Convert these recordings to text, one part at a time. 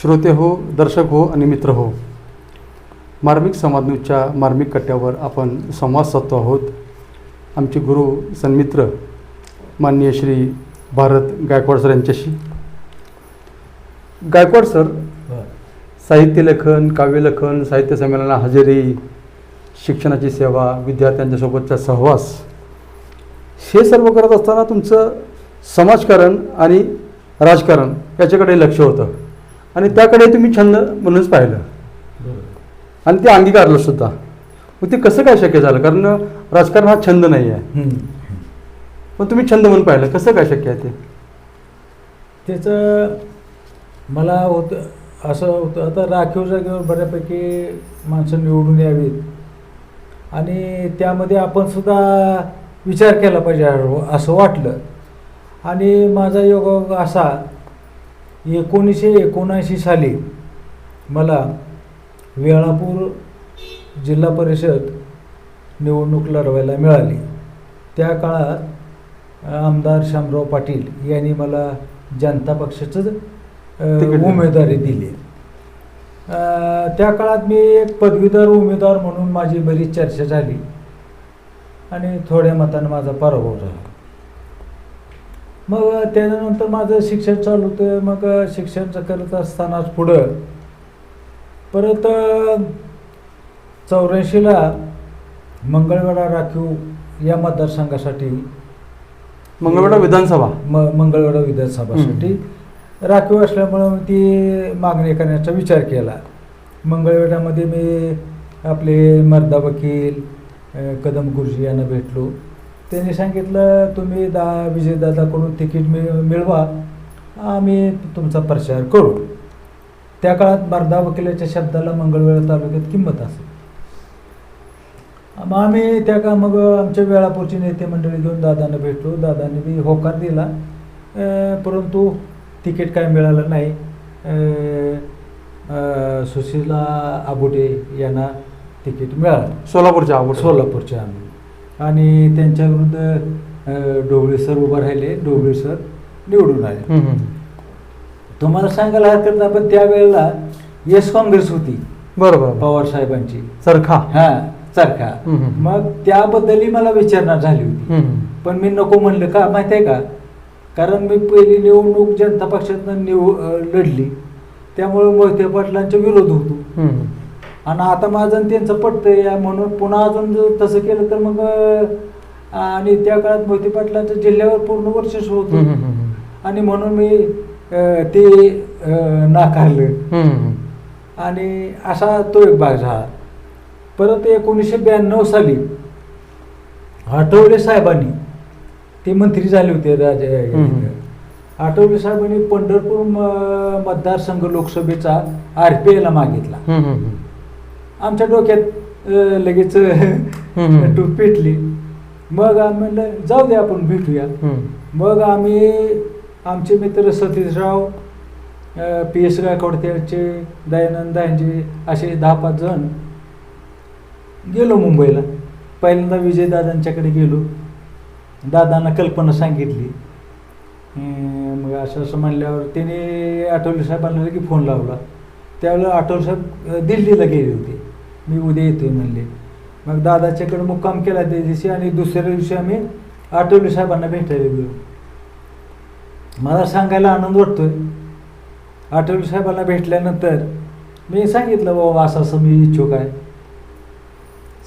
श्रोते हो दर्शक हो आणि मित्र हो. मार्मिक समाज न्यूजच्या मार्मिक कट्ट्यावर आपण संवाद साधतो आहोत. आमचे गुरु सन्मित्र माननीय श्री भारत गायकवाड सर यांच्याशी. गायकवाड सर साहित्य लेखन काव्यलेखन साहित्य संमेलना हजेरी शिक्षणाची सेवा विद्यार्थ्यांच्यासोबतचा सहवास हे सर्व करत असताना तुमचं समाजकारण आणि राजकारण याच्याकडे लक्ष होतं. आणि त्याकडे तुम्ही छंद म्हणूनच पाहिलं. आणि ते अंगीकारलं सुद्धा. मग ते कसं काय शक्य झालं? कारण राजकारण हा छंद नाही आहे पण तुम्ही छंद म्हणून पाहिलं. कसं काय शक्य आहे ते? त्याचं मला होतं असं होतं. आता राखीव जागेवर बऱ्यापैकी माणसं निवडून यावीत. आणि त्यामध्ये आपण सुद्धा विचार केला पाहिजे असं वाटलं. आणि माझा योग असा एकोणीसशे एकोणऐंशी साली मला वेळापूर जिल्हा परिषद निवडणूक लढवायला मिळाली. त्या काळात आमदार शामराव पाटील यांनी मला जनता पक्षाचं अ, तिकीट दिलं. उमेदवारी दिली. त्या काळात मी एक पदवीधर उमेदवार म्हणून माझी बरीच चर्चा झाली आणि थोड्या मतानं माझा पराभव झाला. मग त्याच्यानंतर माझं शिक्षण चालू होतं. मग शिक्षण करत असतानाच पुढं परत चौऱ्याऐंशीला मंगळवेढा राखीव या मतदारसंघासाठी मंगळवेढा विधानसभा. म मंगळवेढा विधानसभासाठी राखीव असल्यामुळं मी ती मागणी करण्याचा विचार केला. मंगळवेढ्यामध्ये मी आपले मर्दा वकील कदम गुरुजी यांना भेटलो. त्यांनी सांगितलं तुम्ही दा विजयदादाकडून तिकीट मिळ मिळवा आम्ही तुमचा प्रचार करू. त्या काळात मर्दा वकिलाच्या शब्दाला मंगळवेढा तालुक्यात किंमत असे मग आम्ही त्या का मग आमच्या वेळापूरची नेते मंडळी घेऊन दादांना भेटलो. दादांनी बी होकार दिला. परंतु तिकीट काय मिळालं नाही. सुशीला आबुटे यांना तिकीट मिळालं. सोलापूरच्या आवड सोलापूरच्या आम्ही आणि त्यांच्या विरुद्ध अं, ढोबळे सर उभं राहिले ढोबळे सर निवडून आले. तुम्हाला सांगायला हरकत नाही पण त्यावेळेला येस काँग्रेस होती. बरं बरं पवार साहेबांची. चरखा. हा चरखा. मग त्याबद्दलही मला विचारणा झाली होती. पण मी नको म्हणलं का माहिती आहे का? कारण मी पहिली निवडणूक जनता पक्षातनं निव लढली. त्यामुळे मोहिते पाटलांचा विरोध होतो. आणि आता माझं त्यांचं पटतंय या म्हणून पुन्हा अजून जर तसं केलं तर मग आणि त्या काळात मोहिते पाटलांचं जिल्ह्यावर पूर्ण वर्चस्व होतं आणि म्हणून मी ते नाकारलं. आणि असा तो एक भाग झाला परत एकोणीसशे ब्याण्णव साली आठवले साहेबांनी ते मंत्री झाले होते राजे. आठवले साहेबांनी पंढरपूर मतदारसंघ लोकसभेचा आर पी आयला मागितला. आमच्या डोक्यात लगेच. टूप पेटली. मग आम्ही म्हणलं जाऊ दे आपण भेटूया. मग आम्ही आमचे मित्र सतीशराव पी एस गायकवाड त्यांचे दयानंद दांजे असे दहा पाच जण गेलो मुंबईला. पहिल्यांदा विजयदादांच्याकडे गेलो. दादांना कल्पना सांगितली. मग असं असं म्हणल्यावर त्याने आठवले साहेबांना की फोन लावला. त्यावेळेला आठवले साहेब दिल्लीला गेले होते. मी उद्या येतोय म्हणले. मग दादाच्याकडे मुक्काम केला त्या दिवशी आणि दुसऱ्या दिवशी आम्ही आठवले साहेबांना भेटायला गेलो. मला सांगायला आनंद वाटतोय. आठवले साहेबांना भेटल्यानंतर मी सांगितलं बाबा असं असं मी इच्छुक आहे.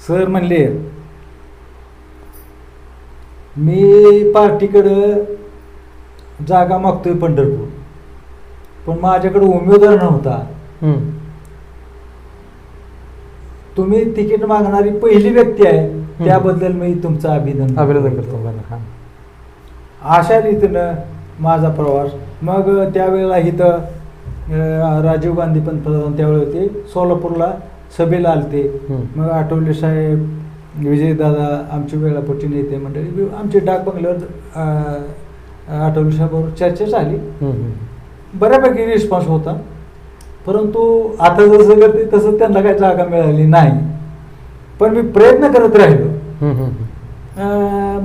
सर म्हणले मी पार्टीकडं जागा मागतोय पंढरपूर पण माझ्याकडे उमेदवार नव्हता. तुम्ही तिकीट मागणारी पहिली व्यक्ती आहे त्याबद्दल मी तुमचं अभिनंदन अभिनंदन करतो. अशा रीतीनं माझा प्रवास. मग त्यावेळेला इथं राजीव गांधी पंतप्रधान त्यावेळी होते. सोलापूरला सभेला आलते. मग आठवले साहेब विजयदादा आमचे वेळापट्टी नेते मंडळी आमचे डाक बंगल्यावर आठवले साहेबांवर चर्चा झाली. बऱ्यापैकी रिस्पॉन्स होता. परंतु आता जसं करते तसं त्यांना काही जागा मिळाली नाही. पण मी प्रयत्न करत राहिलो.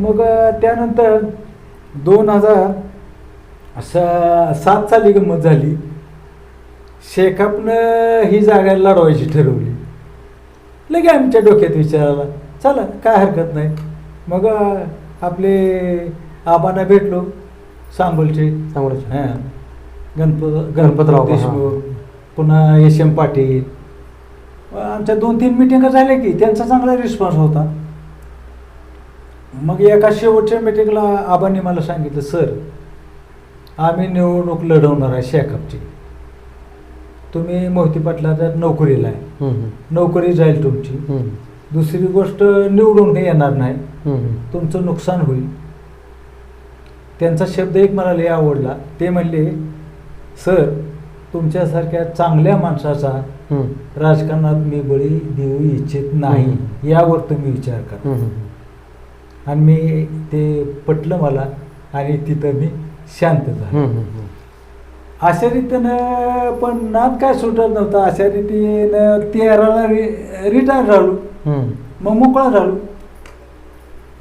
मग त्यानंतर दोन हजार स सात साली गंमत झाली. शेकापनं ही जागा लढवायची ठरवली. लगे आमच्या डोक्यात विचार आला चला काय हरकत नाही. मग आपले आबांना भेटलो सांगोलचे सांगोल्याचे. हां. गणपत गणपतराव, गणपत देशमुख. पुन्हा एस एम पाटील आमच्या दोन तीन मिटिंगा झाल्या की त्यांचा चांगला रिस्पॉन्स होता. मग एका शेवटच्या मिटिंगला आबांनी मला सांगितलं सर आम्ही निवडणूक लढवणार आहे शेकअपची तुम्ही मोहिती पाटलाच्या नोकरीला आहे. नोकरी जाईल तुमची. दुसरी गोष्ट निवडून येणार नाही. तुमचं नुकसान होईल. त्यांचा शब्द एक मला लय आवडला. ते म्हणले सर तुमच्यासारख्या चांगल्या माणसाचा. राजकारणात मी बळी देऊ इच्छित नाही यावर तुम्ही विचार करा. आणि मी ते पटलं मला आणि तिथं मी शांत झालो. अशा रीतीनं पण नाद काय सुटत नव्हता अशा रीतीनं तेराला रिटायर झालो. मग मोकळा झालो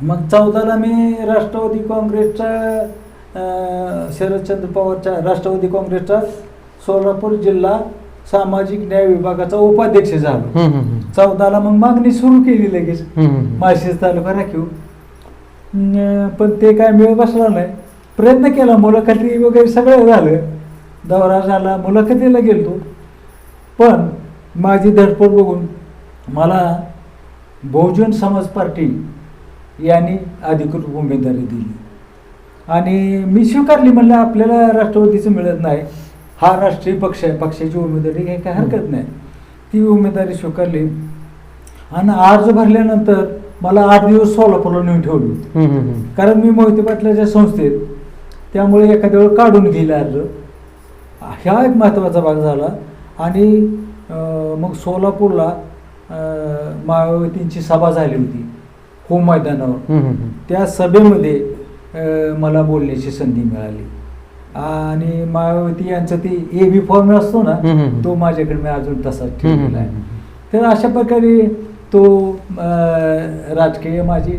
मग चौदाला मी राष्ट्रवादी काँग्रेसचा शरदचंद्र पवारच्या राष्ट्रवादी काँग्रेसचा सोलापूर जिल्हा सामाजिक न्याय विभागाचा उपाध्यक्ष झालो. चौदाला मग मागणी सुरू केली लगेच. माळशेज तालुका राखीव. पण ते काय मिळ बसला नाही. प्रयत्न केला मुलाखती वगैरे सगळं झालं. दौरा झाला मुलाखतीला गेलतो. पण माझी धडपड बघून मला बहुजन समाज पार्टी यांनी अधिकृत उमेदवारी दिली. आणि मी स्वीकारली म्हणलं आपल्याला राष्ट्रवादीचं मिळत नाही. हा राष्ट्रीय पक्ष आहे पक्षाची उमेदवारी घ्याय काय हरकत नाही. ती उमेदवारी स्वीकारली आणि अर्ज भरल्यानंतर मला आठ दिवस सोलापूरला नेऊन ठेवली. कारण मी मोहिते पाटलाच्या संस्थेत त्यामुळे एखाद्या वेळ काढून घेईल अर्ज. ह्या एक महत्त्वाचा भाग झाला. आणि मग सोलापूरला मायावतींची सभा झाली होती होम मैदानावर. त्या सभेमध्ये मला बोलण्याची संधी मिळाली. आणि मायावती यांचं ते ए बी फॉर्म असतो ना. तो माझ्याकडे मी अजून तसाच ठेवलेला आहे. तर अशा प्रकारे तो राजकीय माझी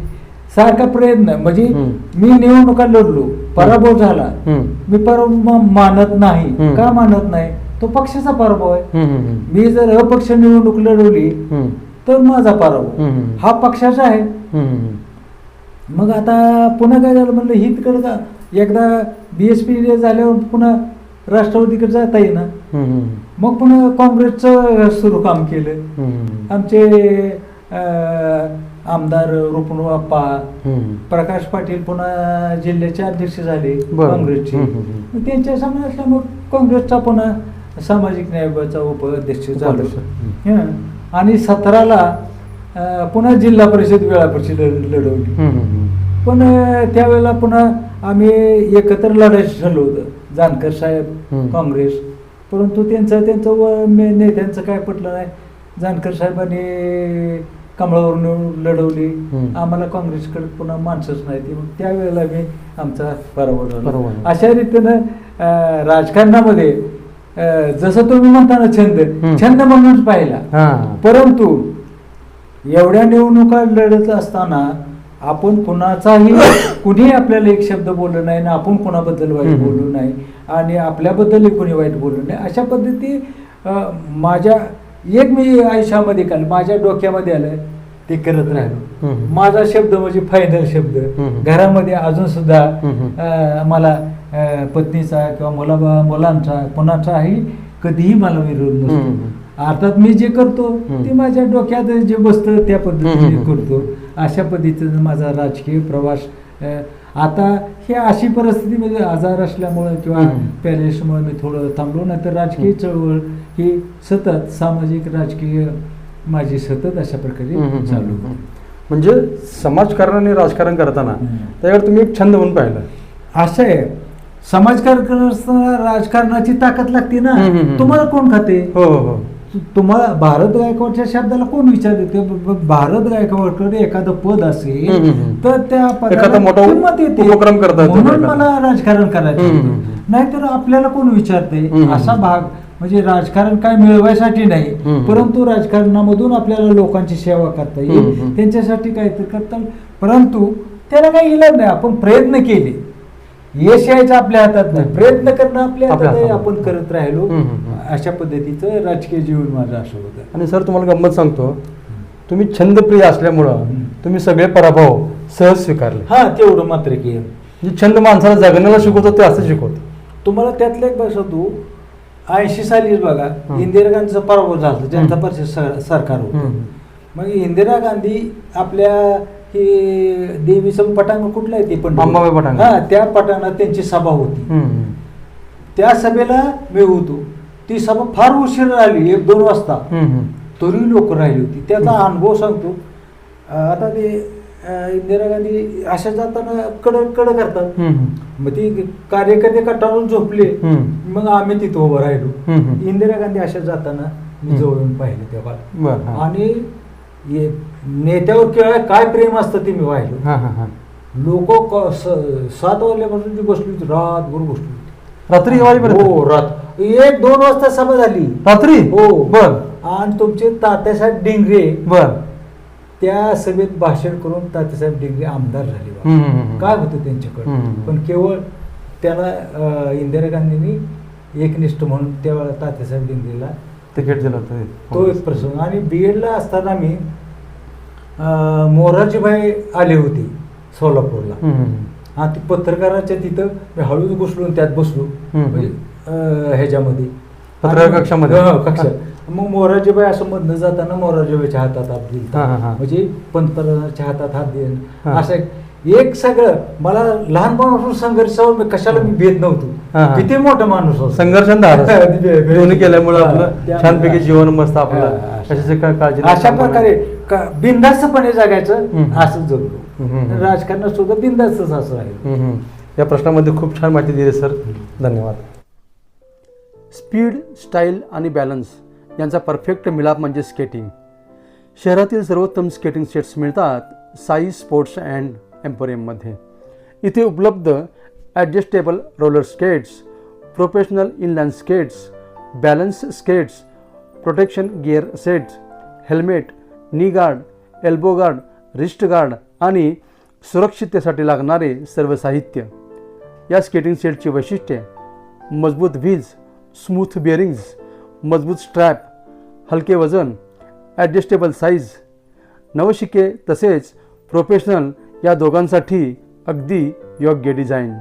सारखा प्रयत्न म्हणजे. मी निवडणुका लढलो पराभव झाला. मी पराभव मानत नाही. का मानत नाही तो पक्षाचा पराभव आहे. मी जर अपक्ष निवडणूक लढवली. तर माझा पराभव. हा पक्षाचा आहे. मग आता पुन्हा काय झालं म्हणलं ही तिकडं का एकदा बी एस पी झाल्यावर पुन्हा राष्ट्रवादीकडे जाता येईना. मग पुन्हा काँग्रेसचं सुरू काम केलं. आमचे आमदार रुपणू हम्म. प्रकाश पाटील पुन्हा जिल्ह्याचे अध्यक्ष झाले. काँग्रेसचे त्यांच्यासमोर असल्यामुळे काँग्रेसचा पुन्हा सामाजिक न्यायाचा उपाध्यक्ष झालो. हं. आणि सतराला पुन्हा जिल्हा परिषद वेळापरची लढ लढवली. पण त्यावेळेला पुन्हा आम्ही एकत्र लढायचं ठरलं होतं जानकर साहेब. काँग्रेस परंतु त्यांचं त्यांचं व नेत्यांचं काय पटलं नाही जानकर साहेबांनी कमळावरून लढवली. आम्हाला काँग्रेसकडे पुन्हा माणसंच नाही ती मग त्यावेळेला मी आमचा झाला झाला. अशा रीतीनं राजकारणामध्ये जसं तुम्ही म्हणता ना छंद. छंद म्हणूनच पाहिला. परंतु एवढ्या निवडणुका लढत असताना आपण कुणाचाही कुणी आपल्याला एक शब्द बोललो नाही ना आपण कुणाबद्दल वाईट. बोललो नाही आणि आपल्याबद्दलही कोणी वाईट बोललो नाही अशा पद्धती माझ्या एक मी आयुष्यामध्ये काल माझ्या डोक्यामध्ये आलं ते करत राहिलो. माझा शब्द म्हणजे फायनल शब्द. घरामध्ये अजून सुद्धा मला पत्नीचा किंवा मुला मुलांचा कोणाचाही कधीही मला विरोध नसतो. अर्थात मी जे करतो. ते माझ्या डोक्यात जे बसतं त्या पद्धतीने. करतो अशा पद्धतीनं माझा राजकीय प्रवास आता हे अशी परिस्थिती म्हणजे आजार असल्यामुळं किंवा. पॅलेसमुळे मी थोडं थांबलो नाही तर राजकीय चळवळ ही सतत सामाजिक राजकीय माझी सतत अशा प्रकारे. चालू होती. म्हणजे समाजकारण आणि राजकारण करताना. त्याकडे तुम्ही एक छंद म्हणून पाहिला असं आहे समाजकारण राजकारणाची ताकद लागते ना. तुम्हाला कोण खाते हो हो हो तुम्हाला भारत गायकवाडच्या शब्दाला कोण विचार देते भारत गायकवाडकडे एखादं पद असेल. तर त्या किंमत येते. म्हणून. मला राजकारण करायचं. नाहीतर आपल्याला कोण विचारते. असा भाग म्हणजे राजकारण काय मिळवायसाठी नाही. परंतु राजकारणामधून आपल्याला लोकांची सेवा करता येईल. त्यांच्यासाठी काहीतरी करता. परंतु त्याला काही इलाज नाही आपण प्रयत्न केले यश यायचं आपल्या हातात नाही प्रयत्न करणं आपल्या हातात आहे. आपण करत राहिलो. अशा पद्धतीचं राजकीय जीवन माझं असं होतं आणि सर तुम्हाला गंमत सांगतो तुम्ही छंदप्रिय असल्यामुळं. तुम्ही सगळे पराभव सहज स्वीकारले हा तेवढं मात्र की जे छंद माणसाला जगण्याला शिकवतो ते असं शिकवतो तुम्हाला त्यातलं एक बघा तू ऐंशी सालीच बघा. इंदिरा गांधीचा पराभव झाला जनता. परिषद सर- सरकार होतं. मग इंदिरा गांधी आपल्या हे देवीचं पटांग कुठलं आहे ते पण अंबाबाई पटांगण. हा त्या पटांगणात त्यांची सभा होती. त्या सभेला मी होतो ती सभा फार उशीर आली एक दोन वाजता. तरी लोक राहिली होती त्याचा अनुभव सांगतो आता ते इंदिरा गांधी अशा जाताना कड कड करतात. मग ती कार्यकर्ते कटाळून झोपले. मग आम्ही तिथं उभं राहिलो. इंदिरा गांधी अशा जाताना मी. जवळून पाहिलं तेव्हा बरं हा. नेत्यावर केव्हा काय प्रेम असतं ते मी हा हा हा. लोक सात वाजल्यापासून जी बसली होती रातभर बसली होती. रात्री वाजेपर्यंत? हो रात. एक दोन वाजता सभा झाली. रात्री? हो. बर. आणि तुमचे तात्यासाहेब डिंगरे बर. त्या सभेत भाषण करून तात्यासाहेब डिंगरे आमदार झाले. काय होतं त्यांच्याकडे. पण केवळ त्याला इंदिरा गांधींनी एकनिष्ठ म्हणून त्यावेळेला तात्यासाहेब डिंगरेला तिकीट दिलं होतं तो एक प्रसंग आणि बी एडला असताना मी अं, मोरारजीभाई आले होते सोलापूरला. हा ती पत्रकाराच्या तिथं मी हळूच घुसलो आणि त्यात बसलो. म्हणजे ह्याच्यामध्ये पत्रकार कक्षामध्ये? कक्षात मग मोरारजीबाई असं मधनं जाताना मोरारजीबाईच्या हातात हात दिला. म्हणजे पंतप्रधानाच्या हातात हात हा. असं एक- सगळं मला लहानपणापासून संघर्ष मी कशाला मी भेद नव्हतो. किती मोठा माणूस होता. बे- दोन्ही केल्यामुळे आपलं छानपैकी जीवन मस्त आपलं. अशा- कशाची का- काळजी. अशा प्रकारे बिंदास्तपणे जगायचं. असं जगलो. राजकारणात सुद्धा बिंदास्तच असं आहे. या प्रश्नामध्ये खूप छान माहिती दिली सर. धन्यवाद. स्पीड स्टाईल आणि बॅलन्स यांचा परफेक्ट मिलाप म्हणजे स्केटिंग. शहरातील सर्वोत्तम स्केटिंग सेट्स मिळतात साई स्पोर्ट्स अँड एम्पोरियममध्ये. इथे उपलब्ध adjustable roller skates professional inline skates balance skates protection gear sets helmet knee guard elbow guard wrist guard आणि सुरक्षिततेसाठी लागणारे सर्व साहित्य. या स्केटिंग सेटची वैशिष्ट्ये मजबूत व्हीज स्मूथ बिअरिंग्ज मजबूत स्ट्रॅप हलके वजन ॲडजस्टेबल साईज नवशिके तसेच प्रोफेशनल या दोघांसाठी अगदी योग्य डिझाईन